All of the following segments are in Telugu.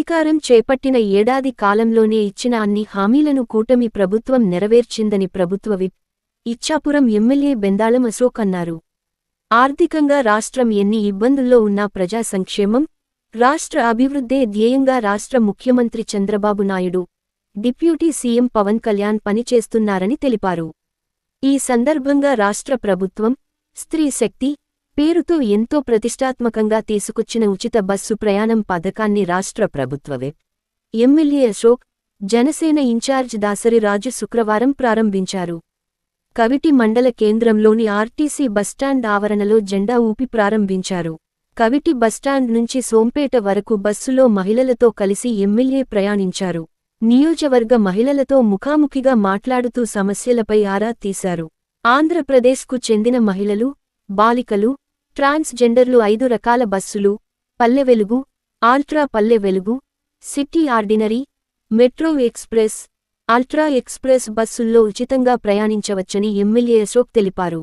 అధికారం చేపట్టిన ఏడాది కాలంలోనే ఇచ్చిన అన్ని హామీలను కూటమి ప్రభుత్వం నెరవేర్చిందని ప్రభుత్వ విప్ ఇచ్చాపురం ఎమ్మెల్యే బెందాళం అశోక్ అన్నారు. ఆర్థికంగా రాష్ట్రం ఎన్ని ఇబ్బందుల్లో ఉన్నా ప్రజా సంక్షేమం రాష్ట్ర అభివృద్ధే ధ్యేయంగా రాష్ట్ర ముఖ్యమంత్రి చంద్రబాబు నాయుడు డిప్యూటీ సీఎం పవన్ కళ్యాణ్ పనిచేస్తున్నారని తెలిపారు. ఈ సందర్భంగా రాష్ట్ర ప్రభుత్వం స్త్రీ శక్తి పేరుతో ఎంతో ప్రతిష్టాత్మకంగా తీసుకొచ్చిన ఉచిత బస్సు ప్రయాణం పథకాన్ని రాష్ట్ర ప్రభుత్వవే ఎమ్మెల్యే అశోక్ జనసేన ఇన్ఛార్జ్ దాసరి రాజు శుక్రవారం ప్రారంభించారు. కవిటి మండల కేంద్రంలోని ఆర్టీసీ బస్టాండ్ ఆవరణలో జెండా ఊపి ప్రారంభించారు. కవిటి బస్టాండ్ నుంచి సోంపేట వరకు బస్సులో మహిళలతో కలిసి ఎమ్మెల్యే ప్రయాణించారు. నియోజవర్గ మహిళలతో ముఖాముఖిగా మాట్లాడుతూ సమస్యలపై ఆరా తీశారు. ఆంధ్రప్రదేశ్కు చెందిన మహిళలు బాలికలు ట్రాన్స్జెండర్లు ఐదు రకాల బస్సులు పల్లె Velugu ultra Palle Velugu city ordinary metro express ultra express బస్సుల్లో ఉచితంగా ప్రయాణించవచ్చని ఎమ్మెల్యే అశోక్ తెలిపారు.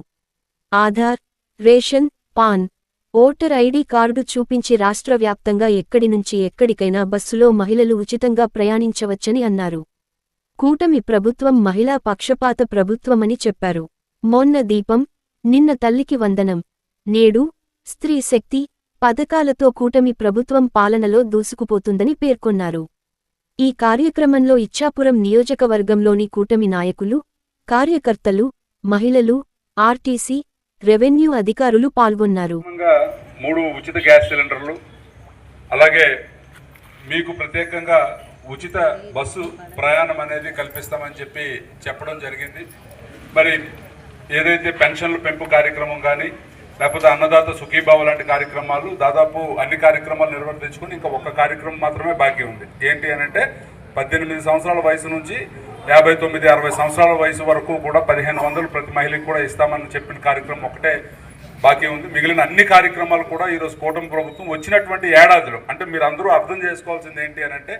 Aadhaar ration PAN voter ID card చూపించి రాష్ట్ర వ్యాప్తంగా ఎక్కడి నుంచి ఎక్కడికైనా బస్సులో మహిళలు ఉచితంగా ప్రయాణించవచ్చని అన్నారు. కూటమి ప్రభుత్వం మహిళా పక్షపాత ప్రభుత్వమని చెప్పారు. మొన్న దీపం నిన్న తల్లికి వందనం నేడు స్త్రీ శక్తి పథకాలతో కూటమి ప్రభుత్వం పాలనలో దూసుకుపోతుందని పేర్కొన్నారు. ఈ కార్యక్రమంలో ఇచ్చాపురం నియోజకవర్గంలోని కూటమి నాయకులు కార్యకర్తలు మహిళలు ఆర్టీసీ రెవెన్యూ అధికారులు పాల్గొన్నారు. మూడు ఉచిత గ్యాస్ సిలిండర్లు అలాగే మీకు ప్రత్యేకంగా ఉచిత బస్సు ప్రయాణం అనేది కల్పిస్తామని చెప్పి చెప్పడం జరిగింది. మరి ఏదైతే పెన్షన్ల పెంపు కార్యక్రమం కానీ లేకపోతే అన్నదాత సుఖీభావ లాంటి కార్యక్రమాలు దాదాపు అన్ని కార్యక్రమాలు నిర్వర్తించుకుని ఇంకా ఒక్క కార్యక్రమం మాత్రమే బాకీ ఉంది. ఏంటి అని అంటే పద్దెనిమిది సంవత్సరాల వయసు నుంచి యాభై తొమ్మిది అరవై సంవత్సరాల వయసు వరకు కూడా పదిహేను వందలు ప్రతి మహిళకి కూడా ఇస్తామని చెప్పిన కార్యక్రమం ఒకటే బాకీ ఉంది. మిగిలిన అన్ని కార్యక్రమాలు కూడా ఈరోజు కూటమి ప్రభుత్వం వచ్చినటువంటి ఏడాదిలో అంటే మీరు అందరూ అర్థం చేసుకోవాల్సింది ఏంటి అని అంటే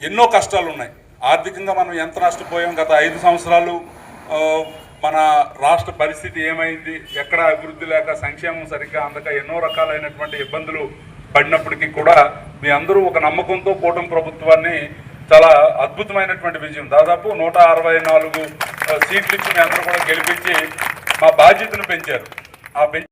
ఎన్నో కష్టాలు ఉన్నాయి. ఆర్థికంగా మనం ఎంత నష్టపోయాం? గత ఐదు సంవత్సరాలు మన రాష్ట్ర పరిస్థితి ఏమైంది? ఎక్కడ అభివృద్ధి లేక సంక్షేమం సరిగ్గా అందక ఎన్నో రకాలైనటువంటి ఇబ్బందులు పడినప్పటికీ కూడా మీ అందరూ ఒక నమ్మకంతో కూటమి ప్రభుత్వాన్ని చాలా అద్భుతమైనటువంటి విజయం దాదాపు నూట అరవై నాలుగు సీట్లు ఇచ్చి మీ అందరూ కూడా గెలిపించి మా బాధ్యతను పెంచారు. ఆ పెంచ